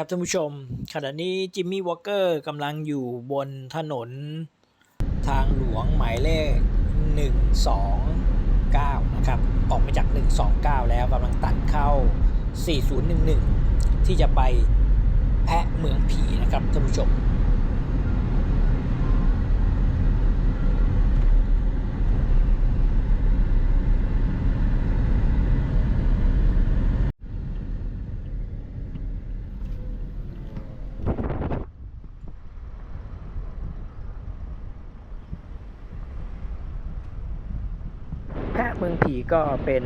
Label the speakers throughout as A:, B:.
A: ครับท่านผู้ชม ขณะนี้จิมมี่วอลเกอร์กำลังอยู่บนถนนทางหลวงหมายเลข 129 นะครับ ออกมาจาก 129 แล้วกำลังตัดเข้า 4011 ที่จะไปแพะเมืองผีนะครับท่านผู้ชม แพะเมืองผี ก็เป็น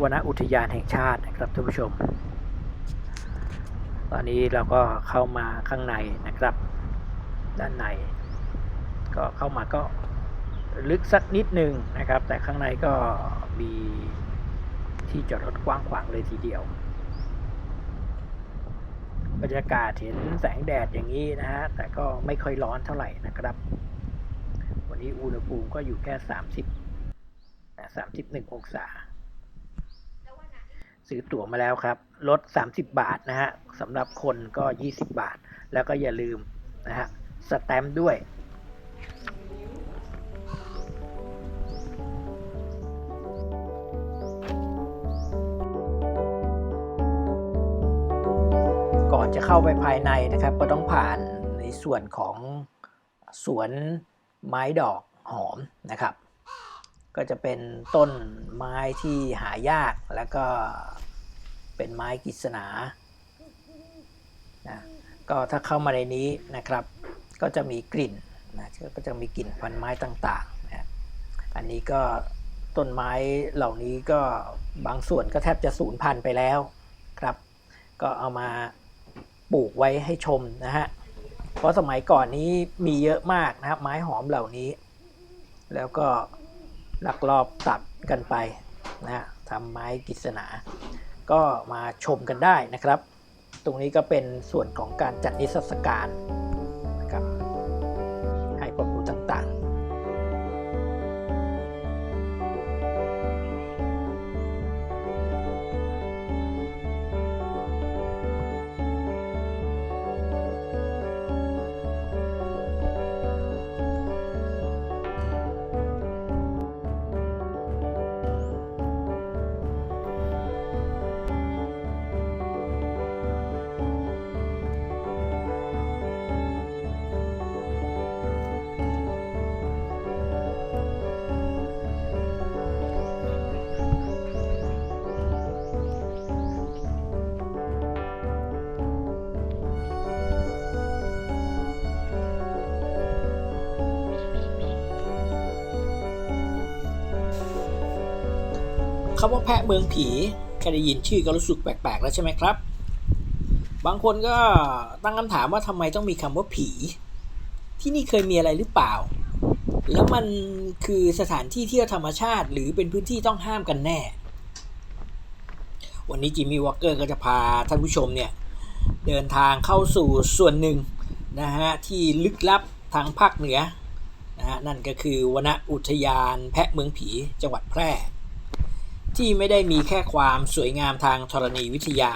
A: วนอุทยานแห่งชาตินะครับท่านผู้ชม ตอนนี้เราก็เข้ามาข้างในนะครับ ด้านใน ก็เข้ามาก็ลึกสักนิดหนึ่งนะครับ แต่ข้างในก็มีที่จอดรถกว้างขวางเลยทีเดียว บรรยากาศเห็นแสงแดดอย่างนี้นะฮะ แต่ก็ไม่ค่อยร้อนเท่าไหร่นะครับ วันนี้อุณหภูมิก็อยู่แค่ 30 สามสิบหนึ่งองศา ซื้อตั๋วมาแล้วครับ ลด 30 บาทนะฮะสำหรับคนก็ 20 บาท แล้วก็อย่าลืมนะฮะสแตมป์ด้วยก่อนจะเข้าไปภายในนะครับ ก็ต้องผ่านในส่วนของสวนไม้ดอกหอมนะครับ ก็จะเป็นต้นไม้ที่หายากแล้วก็เป็นไม้กฤษณานะก็ถ้าเข้ามาในนี้นะครับ ก็จะมีกลิ่นนะก็จะมีกลิ่นพันไม้ต่างๆนะอันนี้ก็ต้นไม้เหล่านี้ก็บางส่วนก็แทบจะสูญพันธุ์ไปแล้วครับ ก็เอามาปลูกไว้ให้ชมนะฮะ เพราะสมัยก่อนนี้มีเยอะมากนะครับไม้หอมเหล่านี้ แล้วก็ ลักลอบตัดกันไปนะฮะทำไม้กิษณา ก็มาชมกันได้นะครับ ตรงนี้ก็เป็นส่วนของการจัดนิทรรศการ คำว่าแพะเมืองผีแค่ได้ยินชื่อก็รู้สึกแปลกๆแล้วใช่ไหมครับ บางคนก็ตั้งคำถามว่าทำไมต้องมีคำว่าผี ที่นี่เคยมีอะไรหรือเปล่า แล้วมันคือสถานที่เที่ยวธรรมชาติหรือเป็นพื้นที่ต้องห้ามกันแน่ วันนี้จิมมี่วอ l เกอร์ก็จะพาท่านผู้ชมเนี่ย เดินทางเข้าสู่ส่วนหนึ่งนะฮะที่ลึกลับทางภาคเหนือนะฮะนั่นก็คือวนอุทยานแพะเมืองผีจังหวัดแพร่ ที่ไม่ได้มีแค่ความสวยงามทางธรณีวิทยา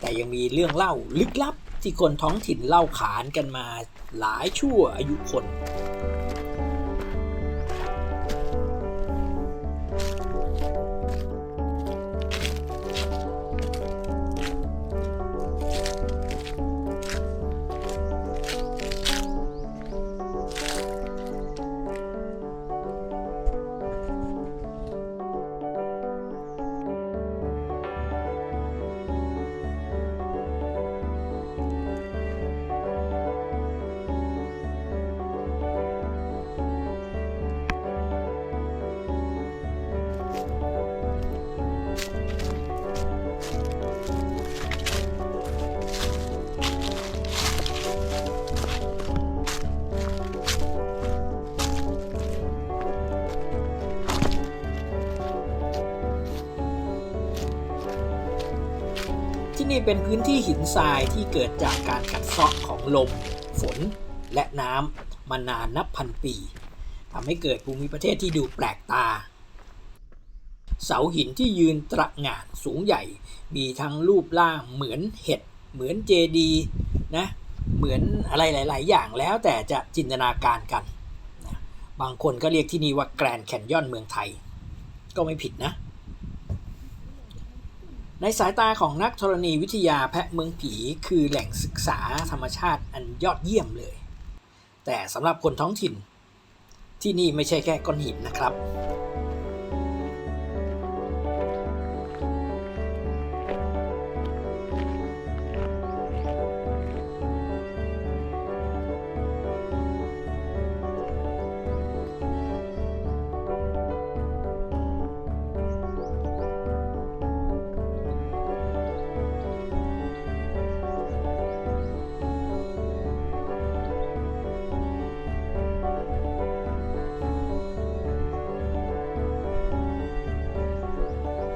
A: แต่ยังมีเรื่องเล่าลึกลับที่คนท้องถิ่นเล่าขานกันมาหลายชั่วอายุคน นี่เป็นพื้นที่หินทรายที่เกิดจากการกัดเซาะของลม ฝน และน้ำมานานนับพันปีทำให้เกิดภูมิประเทศที่ดูแปลกตา เสาหินที่ยืนตระหง่านสูงใหญ่ มีทั้งรูปร่างเหมือนเห็ด เหมือนเจดีนะ เหมือนอะไรหลาย ๆ อย่างแล้วแต่จะจินตนาการกันนะบางคนก็เรียกที่นี่ว่าแกรนด์แคนยอนเมืองไทย ก็ไม่ผิดนะ ในสายตาของนักธรณีวิทยาแพะเมืองผีคือแหล่งศึกษาธรรมชาติอันยอดเยี่ยมเลย แต่สำหรับคนท้องถิ่น ที่นี่ไม่ใช่แค่ก้อนหินนะครับ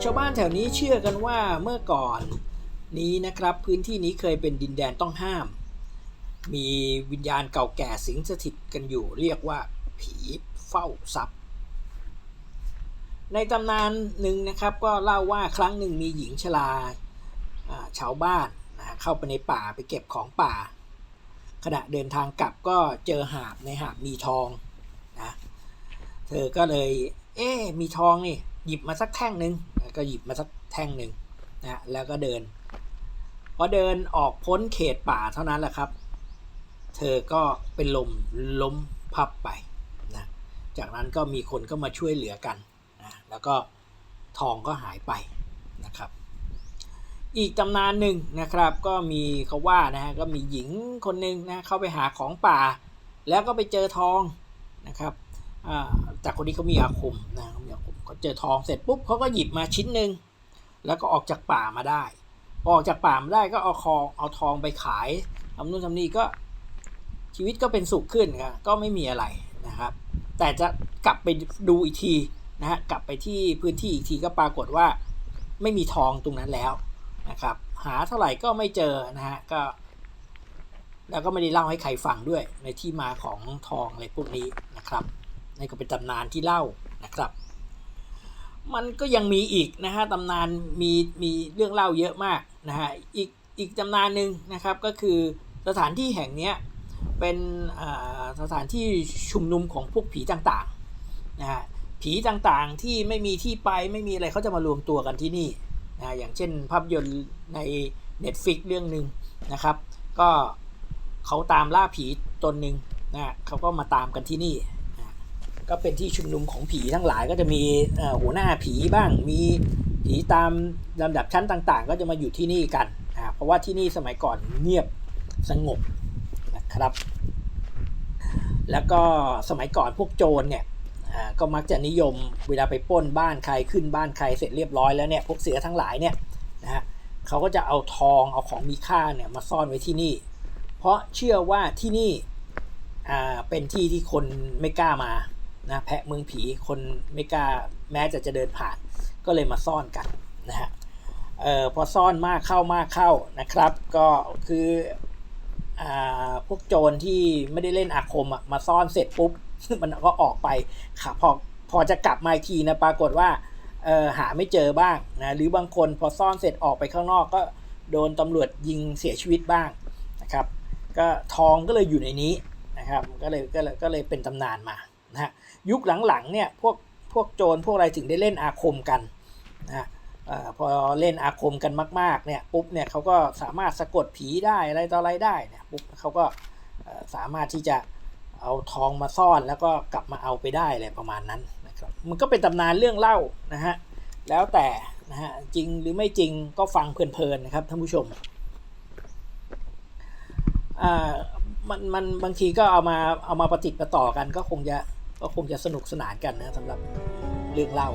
A: ชาวบ้านแถวนี้เชื่อกันว่าเมื่อก่อนนี้นะครับ พื้นที่นี้เคยเป็นดินแดนต้องห้าม มีวิญญาณเก่าแก่สิงสถิตกันอยู่เรียกว่าผีเฝ้าทรัพย์ ในตำนานหนึ่งนะครับก็เล่าว่าครั้งหนึ่งมีหญิงชราชาวบ้านนะเข้าไปในป่าไปเก็บของป่า ขณะเดินทางกลับก็เจอหาบในหาบมีทองนะเธอก็เลย เอ๊มีทองนี่ หยิบมาสักแท่งหนึ่งก็หยิบมาสักแท่งหนึ่งนะแล้วก็เดินพอเดินออกพ้นเขตป่าเท่านั้นแหละครับ เธอก็เป็นลมล้มพับไปนะจากนั้นก็มีคนก็มาช่วยเหลือกันนะแล้วก็ทองก็หายไปนะครับ อีกตำนานหนึ่งนะครับ ก็มีเขาว่านะฮะก็มีหญิงคนหนึ่งนะเข้าไปหาของป่า แล้วก็ไปเจอทองนะครับอ่าจากคนนี้เขามีอาคมนะเขามีอาคม ก็เจอทองเสร็จปุ๊บเขาก็หยิบมาชิ้นหนึ่งแล้วก็ออกจากป่ามาได้อออกจากป่ามาได้ก็เอาทองเอาทองไปขายทำนู่นทำนี่ก็ชีวิตก็เป็นสุขขึ้นครับก็ไม่มีอะไรนะครับ แต่จะกลับไปดูอีกทีนะฮะกลับไปที่พื้นที่อีกทีก็ปรากฏว่าไม่มีทองตรงนั้นแล้วนะครับ หาเท่าไหร่ก็ไม่เจอนะฮะก็แล้วก็ไม่ได้เล่าให้ใครฟังด้วยในที่มาของทองอะไรพวกนี้นะครับนี่ก็เป็นตำนานที่เล่านะครับ มันก็ยังมีอีกนะฮะตำนานมีมีเรื่องเล่าเยอะมากนะฮะอีกอีกตำนานหนึ่งนะครับก็คือสถานที่แห่งนี้เป็นสถานที่ชุมนุมของพวกผีต่างๆนะฮะผีต่างๆที่ไม่มีที่ไปไม่มีอะไรเขาจะมารวมตัวกันที่นี่นะอย่างเช่นภาพยนตร์ใน Netflix เรื่องหนึ่งนะครับ ก็เขาตามล่าผีตนหนึ่งนะเขาก็มาตามกันที่นี่ ก็เป็นที่ชุมนุมของผีทั้งหลายก็จะมีหัวหน้าผีบ้าง มีผีตามลำดับชั้นต่างๆ ก็จะมาอยู่ที่นี่กันอ่าเพราะว่าที่นี่สมัยก่อนเงียบสงบนะครับ แล้วก็สมัยก่อนพวกโจรเนี่ยก็มักจะนิยมเวลาไปป้นบ้านใครขึ้นบ้านใครเสร็จเรียบร้อยแล้วเนี่ยพวกเสือทั้งหลายเนี่ยนะฮะเขาก็จะเอาทองเอาของมีค่าเนี่ยมาซ่อนไว้ที่นี่ เพราะเชื่อว่าที่นี่เป็นที่ที่คนไม่กล้ามา นะแพะเมืองผีคนไม่กล้าแม้จะจะเดินผ่านก็เลยมาซ่อนกันนะฮะเอ่อพอซ่อนมากเข้ามากเข้านะครับ ก็คืออ่าพวกโจรที่ไม่ได้เล่นอาคมอะมาซ่อนเสร็จปุ๊บมันก็ออกไปค่ะพอพอจะกลับมาอีกทีนะปรากฏว่าเออหาไม่เจอบ้างนะหรือบางคนพอซ่อนเสร็จออกไปข้างนอกก็โดนตำรวจยิงเสียชีวิตบ้างนะครับ ก็ทองก็เลยอยู่ในนี้นะครับก็เลยก็เลยก็เลยเป็นตำนานมา นะฮะยุคหลังๆเนี่ยพวกพวกโจรพวกอะไรถึงได้เล่นอาคมกันนะอพอเล่นอาคมกันมากๆเนี่ยปุ๊บเนี่ยเขาก็สามารถสะกดผีได้อะไรต่ออะไรได้เนี่ยปุ๊บเขาก็สามารถที่จะเอาทองมาซ่อนแล้วก็กลับมาเอาไปได้อะไรประมาณนั้นนะครับมันก็เป็นตำนานเรื่องเล่านะฮะแล้วแต่นะฮะจริงหรือไม่จริงก็ฟังเพลินๆนะครับท่านผู้ชมอ่ามันมันบางทีก็เอามาเอามาประติดประต่อกันก็คงจะ ก็คงจะสนุกสนานกันนะสำหรับเรื่องเล่า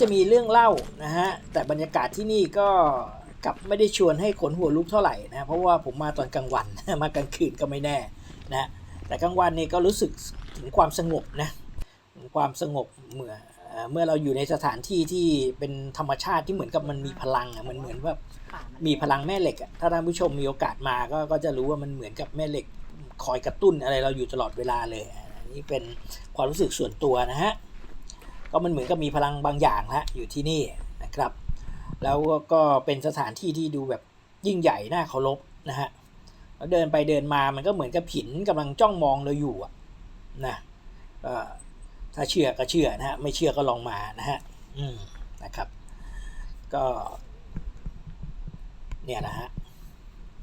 A: จะมีเรื่องเล่านะฮะแต่บรรยากาศที่นี่ก็กลับไม่ได้ชวนให้ขนหัวลุกเท่าไหร่นะเพราะว่าผมมาตอนกลางวันมากลางคืนก็ไม่แน่นะแต่กลางวันนี่ก็รู้สึกถึงความสงบนะความสงบเมื่อเมื่อเราอยู่ในสถานที่ที่เป็นธรรมชาติที่เหมือนกับมันมีพลังอะมันเหมือนว่ามีพลังแม่เหล็กอะถ้าท่านผู้ชมมีโอกาสมาก็ก็จะรู้ว่ามันเหมือนกับแม่เหล็กคอยกระตุ้นอะไรเราอยู่ตลอดเวลาเลยนนี้เป็นความรู้สึกส่วนตัวนะฮะ ก็มันเหมือนกับมีพลังบางอย่างฮะอยู่ที่นี่นะครับ แล้วก็เป็นสถานที่ที่ดูแบบยิ่งใหญ่น่าเคารพนะฮะแล้วเดินไปเดินมามันก็เหมือนกับผินกำลังจ้องมองเราอยู่นะถ้าเชื่อก็เชื่อนะฮะไม่เชื่อก็ลองมานะฮะอืมนะครับ ก็ เนี่ยนะฮะ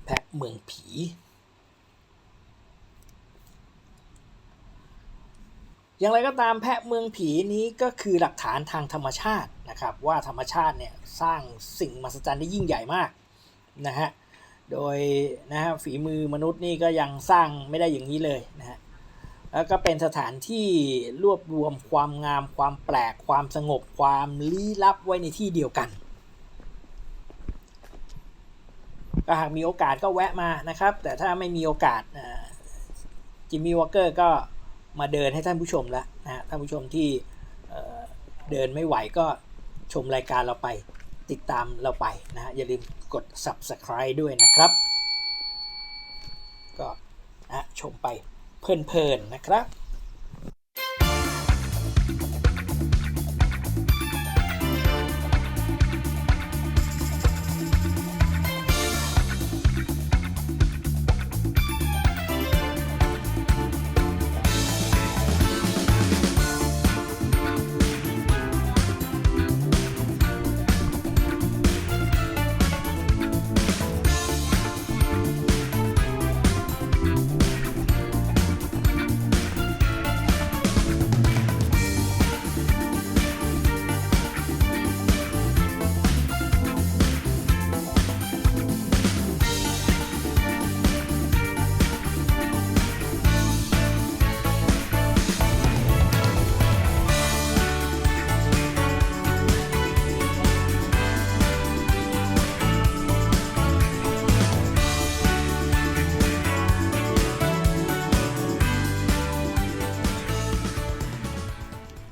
A: แพะเมืองผี อย่างไรก็ตามแพะเมืองผีนี้ก็คือหลักฐานทางธรรมชาตินะครับ ว่าธรรมชาติเนี่ยสร้างสิ่งมหัศจรรย์ได้ยิ่งใหญ่มากนะฮะโดยนะฮะฝีมือมนุษย์นี่ก็ยังสร้างไม่ได้อย่างนี้เลยนะฮะแล้วก็เป็นสถานที่รวบรวมความงาม ความแปลก ความสงบ ความลี้ลับไว้ในที่เดียวกันก็หากมีโอกาสก็แวะมานะครับ แต่ถ้าไม่มีโอกาสจิมมี่วอเกอร์ก็ มาเดินให้ท่านผู้ชมแล้วนะฮะท่านผู้ชมที่เดินไม่ไหวก็ชมรายการเราไปติดตามเราไปนะฮะอย่าลืมกด subscribe ด้วยนะครับ ก็นะชมไปเพลินๆนะครับ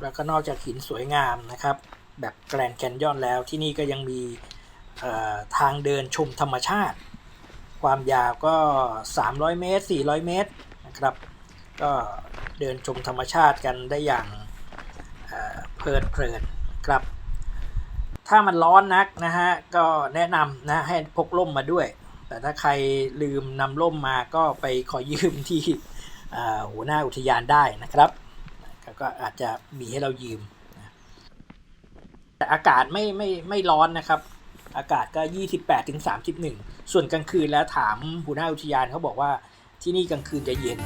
A: แล้วก็นอกจากหินสวยงามนะครับ แบบแกรนแคนยอนแล้วที่นี่ก็ยังมีทางเดินชมธรรมชาติ ความยาวก็ 300 เมตร 400 เมตรนะครับ ก็เดินชมธรรมชาติกันได้อย่างเเพลิดเพลินครับ ถ้ามันร้อนนักนะฮะก็แนะนำนะให้พกร่มมาด้วย แต่ถ้าใครลืมนำร่มมาก็ไปขอยืมที่หัวหน้าอุทยานได้นะครับ ก็อาจจะมีให้เรายืมนะแต่อากาศไม่ไม่ไม่ร้อนนะครับ อากาศก็ 28ถึง31 ส่วนกลางคืนแล้วถามหัวหน้าอุทยานเขาบอกว่าที่นี่กลางคืนจะเย็น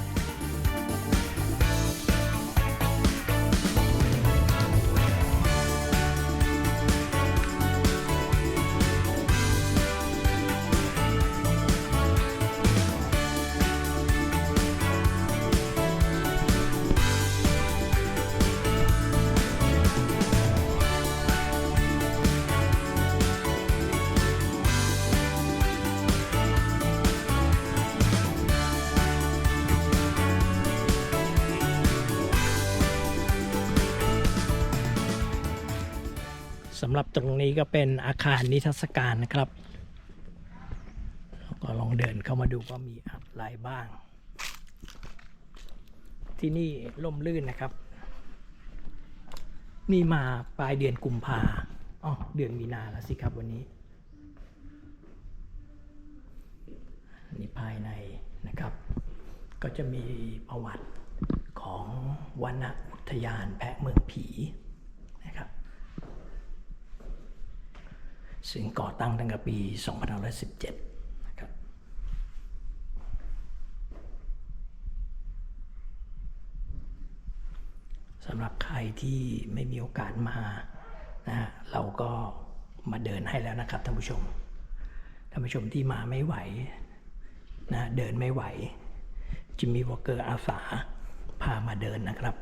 A: ำหรับตรงนี้ก็เป็นอาคารนิทรรศการนะครับเราก็ลองเดินเข้ามาดูว่ามีอะไรบ้าง ที่นี่ล่มลื่นนะครับ นี่มาปลายเดือนกุมภาอ๋อเดือนมีนาแล้วสิครับวันนี้นี่ภายในนะครับ ก็จะมีประวัติของวนอุทยานแพะเมืองผีนะครับ ซึ่งก่อตั้งตั้งแต่ปี 2517นะครับสำหรับใครที่ไม่มีโอกาสมานะเราก็มาเดินให้แล้วนะครับท่านผู้ชม ท่านผู้ชมที่มาไม่ไหวนะเดินไม่ไหวจิมมี่วอ l เกอร์อาสาพามาเดินนะครับ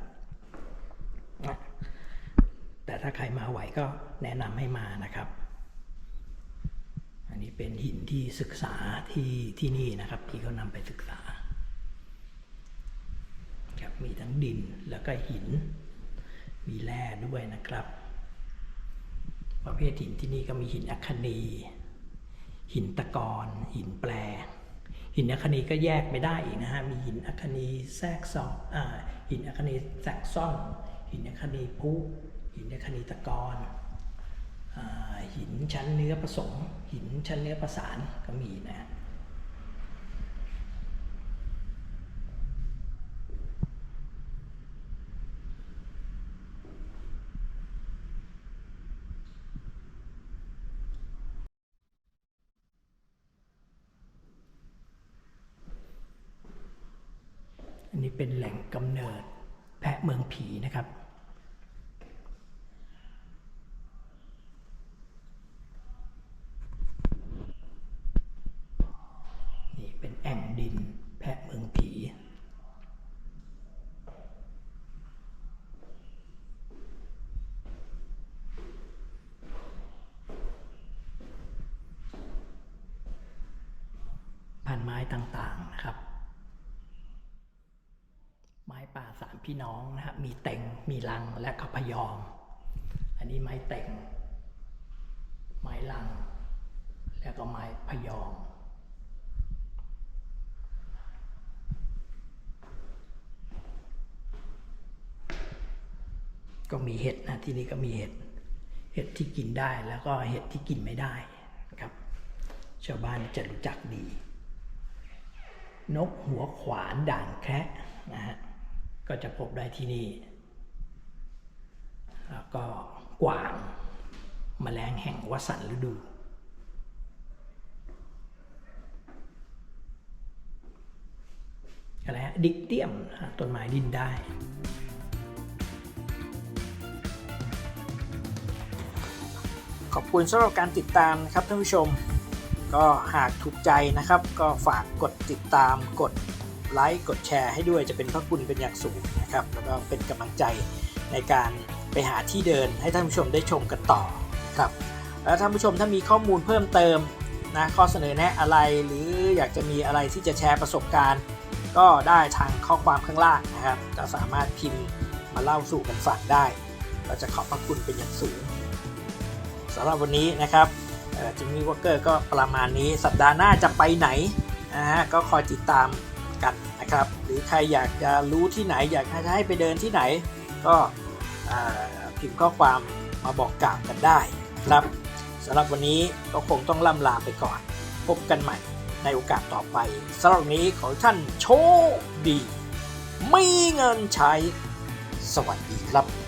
A: แต่ถ้าใครมาไหวก็แนะนำให้มานะครับ เป็นหินที่ศึกษาที่ที่นี่นะครับที่เขานำไปศึกษาครับมีทั้งดินแล้วก็หิน มีแร่ด้วยนะครับ ประเภทหินที่นี่ก็มีหินอัคนี หินตะกอนหินแปร หินอัคนีก็แยกไม่ได้อีกนะฮะมีหินอัคนีแทรกซ้อนอ่าหินอัคนีแทรกซ่อนหินอัคนีพุหินอัคนีตะกอน หินชั้นเนื้อผสม หินชั้นเนื้อประสานก็มีนะฮะอันนี้เป็นแหล่งกำเนิดแพะเมืองผีนะครับ นี่เป็นแอ่งดินแพะเมืองผี พันไม้ ต่างๆนะครับ ไม้ป่าสามพี่น้องนะครับมีเต็งมีลังและขพยอม อันนี้ไม้เต็ง ไม้ลัง แล้วก็ไม้พยอมก็มีเห็ดนะที่นี่ก็มีเห็ด เห็ดที่กินได้แล้วก็เห็ดที่กินไม่ได้ครับ ชาวบ้านจะรู้จักดี นกหัวขวานด่างแคะนะฮะก็จะพบได้ที่นี่ แล้วก็กวางแมลงแห่งวสันฤดู อะไรฮะ ดิกเตียมต้นไม้ดินได้ขอบคุณสำหรับการติดตามนะครับท่านผู้ชม ก็หากถูกใจนะครับ ก็ฝากกดติดตามกดไลค์กดแชร์ให้ด้วยจะเป็นพระคุณเป็นอย่างสูงนะครับ แล้วก็เป็นกำลังใจในการไปหาที่เดินให้ท่านผู้ชมได้ชมกันต่อครับแล้วท่านผู้ชมถ้ามีข้อมูลเพิ่มเติมนะข้อเสนอแนะอะไรหรืออยากจะมีอะไรที่จะแชร์ประสบการณ์ ก็ได้ทางข้อความข้างล่างนะครับก็สามารถพิมพ์มาเล่าสู่กันฟังได้ก็จะขอบพระคุณเป็นอย่างสูงสำหรับวันนี้นะครับ จิมมี่วอ k เกอร์ก็ประมาณนี้สัปดาห์หน้าจะไปไหนนะฮะก็คอยติดตามกันนะครับ หรือใครอยากจะรู้ที่ไหน อยากจะให้ไปเดินที่ไหน ก็พิมพ์ข้อความมาบอกกล่าวกันได้ครับสำหรับวันนี้ก็คงต้องล่ำลาไปก่อน พบกันใหม่ในโอกาสต่อไปสำหรับนี้ขอท่านโชคดี ไมีเงินใช้ สวัสดีครับ